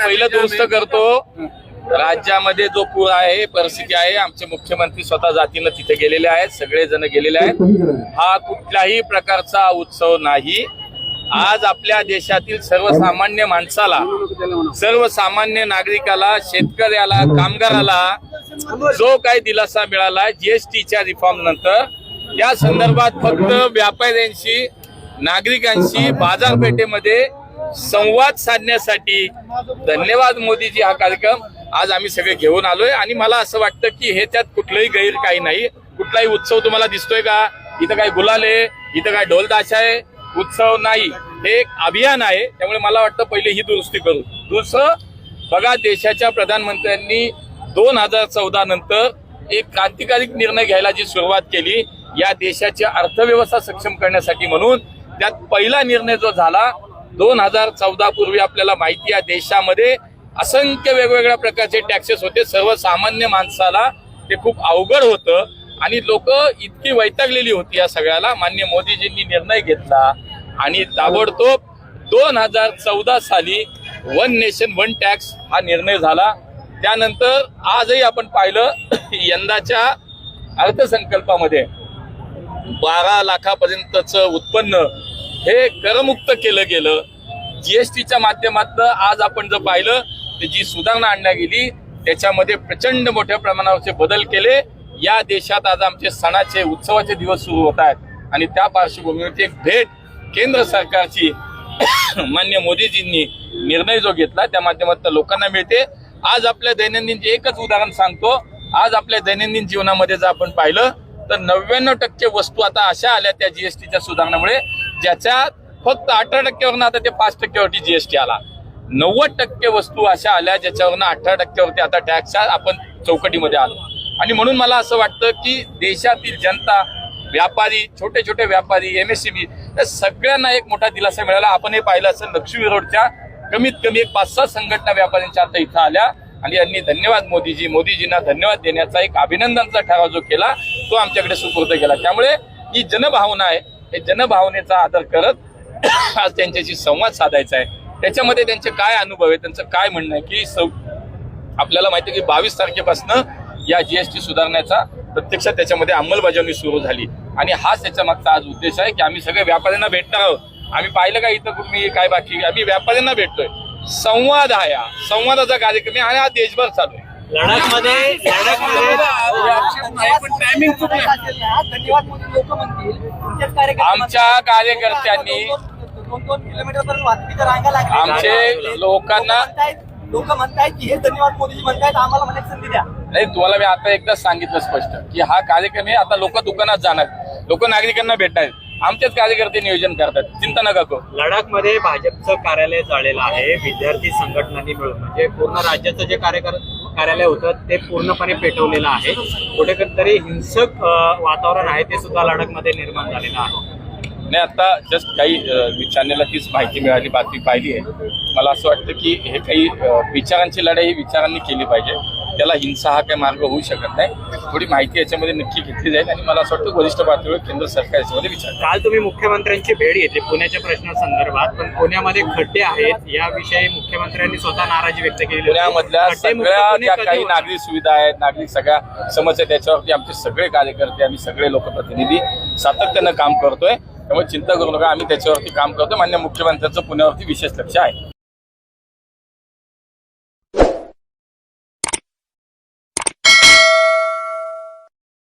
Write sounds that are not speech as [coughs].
पहिलं दुरुस्त करतो. राज्यामध्ये जो पूर आहे परिस्थिती आहे आमचे मुख्यमंत्री स्वतः जातीनं तिथे गेलेले आहेत सगळे जण गेलेले आहेत. हा कुठल्याही प्रकारचा उत्सव नाही. आज आपल्या देशातील सर्वसामान्य माणसाला सर्वसामान्य नागरिकाला शेतकऱ्याला कामगाराला जो काही दिलासा मिळाला जीएसटीच्या रिफॉर्म नंतर या संदर्भात फक्त व्यापाऱ्यांशी नागरिकांशी बाजारपेठेमध्ये संवाद साधण्यासाठी धन्यवाद मोदीजी हा कार्यक्रम आज आम्ही सगळे घेऊन आलोय आणि मला असं वाटतं की हे त्यात कुठलंही गैर काही नाही. कुठलाही उत्सव तुम्हाला दिसतोय का? इथं काय गुलाल आहे? इथं काय ढोलदाशा आहे? उत्सव नाही. हे एक अभियान आहे. त्यामुळे मला वाटतं पहिले ही दुरुस्ती करू. दुसरं बघा देशाच्या प्रधानमंत्र्यांनी दोन हजार चौदा नंतर एक क्रांतिकारी निर्णय घ्यायला जी सुरुवात केली या देशाची अर्थव्यवस्था सक्षम करण्यासाठी म्हणून त्यात पहिला निर्णय जो झाला दोन हजार चौदा पूर्वी आपल्याला माहिती आहे देशामध्ये असंख्य वेगवेगळ्या प्रकारचे टॅक्सेस होते. सर्वसामान्य माणसाला ते खूप अवघड होतं. आणि लोक इतकी वैतागलेली होती या सगळ्याला. मान्य मोदीजींनी निर्णय घेतला आणि ताबडतोब दोन हजार चौदा साली वन नेशन वन टॅक्स हा निर्णय झाला. त्यानंतर आजही आपण पाहिलं यंदाच्या अर्थसंकल्पामध्ये बारा लाखापर्यंतचं उत्पन्न हे करमुक्त केलं गेलं. जीएसटीच्या माध्यमातून आज आपण जर पाहिलं तर जी सुधारणा आणण्यात गेली त्याच्यामध्ये प्रचंड मोठ्या प्रमाणावरचे बदल केले. या देशात आज आमचे सणाचे उत्सवाचे दिवस सुरू होत आहेत. आणि त्या पार्श्वभूमीवरती एक भेट केंद्र सरकारची [coughs] मान्य मोदीजींनी निर्णय जो घेतला त्या माध्यमातून लोकांना मिळते. आज आपल्या दैनंदिनचे एकच उदाहरण सांगतो. आज आपल्या दैनंदिन जीवनामध्ये जर आपण पाहिलं तर नव्याण्णव टक्के वस्तू आता अशा आल्या त्या जीएसटीच्या सुधारणामुळे. ज्याच्यात फक्त अठरा टक्क्यावरनं आता ते पाच टक्क्यावरती जीएसटी आला. नव्वद टक्के वस्तू अशा आल्या ज्याच्यावरनं अठरा टक्क्यावरती आता टॅक्स आपण चौकटीमध्ये आलो. आणि म्हणून मला असं वाटतं की देशातील जनता व्यापारी छोटे छोटे व्यापारी एमएससीबी या सगळ्यांना एक मोठा दिलासा मिळाला. आपण हे पाहिलं असं लक्ष्मी रोडच्या कमीत कमी एक पाच सहा संघटना व्यापाऱ्यांच्या आता इथं आल्या. आणि यांनी धन्यवाद मोदीजी. मोदीजींना धन्यवाद देण्याचा एक अभिनंदनचा ठराव जो केला तो आमच्याकडे सुपूर्द केला. त्यामुळे ही जनभावना आहे. हे जनभावनेचा आदर करत आज त्यांच्याशी संवाद साधायचा आहे. त्याच्यामध्ये त्यांचे काय अनुभव आहे त्यांचं काय म्हणणं आहे की सौ आपल्याला माहिती आहे की बावीस तारखेपासून या जीएसटी सुधारण्याचा प्रत्यक्षात त्याच्यामध्ये अंमलबजावणी सुरू झाली. आणि हाच त्याच्या मागचा आज उद्देश आहे की आम्ही सगळे व्यापाऱ्यांना भेटणार आहोत. आम्ही पाहिलं का इथं मी काय बाकी? आम्ही व्यापाऱ्यांना भेटतोय. संवाद आहे हा संवादाचा कार्यक्रम आहे आणि हा देशभर चालू आहे. टायमिंग मोदी लोक म्हणतील. तुमच्याच कार्यकर्ते आमच्या कार्यकर्त्यांनी दोन दोन किलोमीटर पर्यंत वाहतुकीच्या रांगा लागल्या आमचे लोकांना लोक म्हणतायत की हे धन्यवाद मोदीजी म्हणतायत आम्हाला म्हणायची संधी द्या. नाही तुम्हाला मी आता एकदाच सांगितलं स्पष्ट की हा कार्यक्रम आहे आता लोक दुकानात जाणार. लोक नागरिकांना भेटणार आमचेच कार्यकर्ते नियोजन करतात. चिंता नका करू. लडाखमध्ये भाजपचं कार्यालय झालेलं आहे. विद्यार्थी संघटनांनी मिळून म्हणजे पूर्ण राज्याचं जे कार्यकर कार्यालय होतं ते पूर्णपणे पेटवलेलं आहे. कुठेतरी हिंसक वातावरण आहे ते सुद्धा लडाखमध्ये निर्माण झालेलं आहे. नाही आता जस्ट काही विचारण्याला तीच माहिती मिळाली बातमी पाहिली आहे. मला असं वाटतं की हे काही विचारांची लढाई ही विचारांनी केली पाहिजे. त्याला हिंसा हा काही मार्ग होऊ शकत नाही थोडी माहिती याच्यामध्ये नक्की घेतली जाईल आणि मला असं वाटतं वरिष्ठ पातळीवर केंद्र सरकार याच्यामध्ये विचार. काल तुम्ही मुख्यमंत्र्यांची भेट घेतली पुण्याच्या प्रश्नासंदर्भात पण पुण्यामध्ये खड्डे आहेत याविषयी मुख्यमंत्र्यांनी स्वतः नाराजी व्यक्त केली. पुण्यामधल्या सगळ्या ज्या काही होणार? नागरी सुविधा आहेत नागरिक सगळ्या समस्या त्याच्यावरती आमचे सगळे कार्यकर्ते आम्ही सगळे लोकप्रतिनिधी सातत्यानं काम करतोय त्यामुळे चिंता करू नका आम्ही त्याच्यावरती काम करतो मान्य मुख्यमंत्र्यांचं पुण्यावरती विशेष लक्ष आहे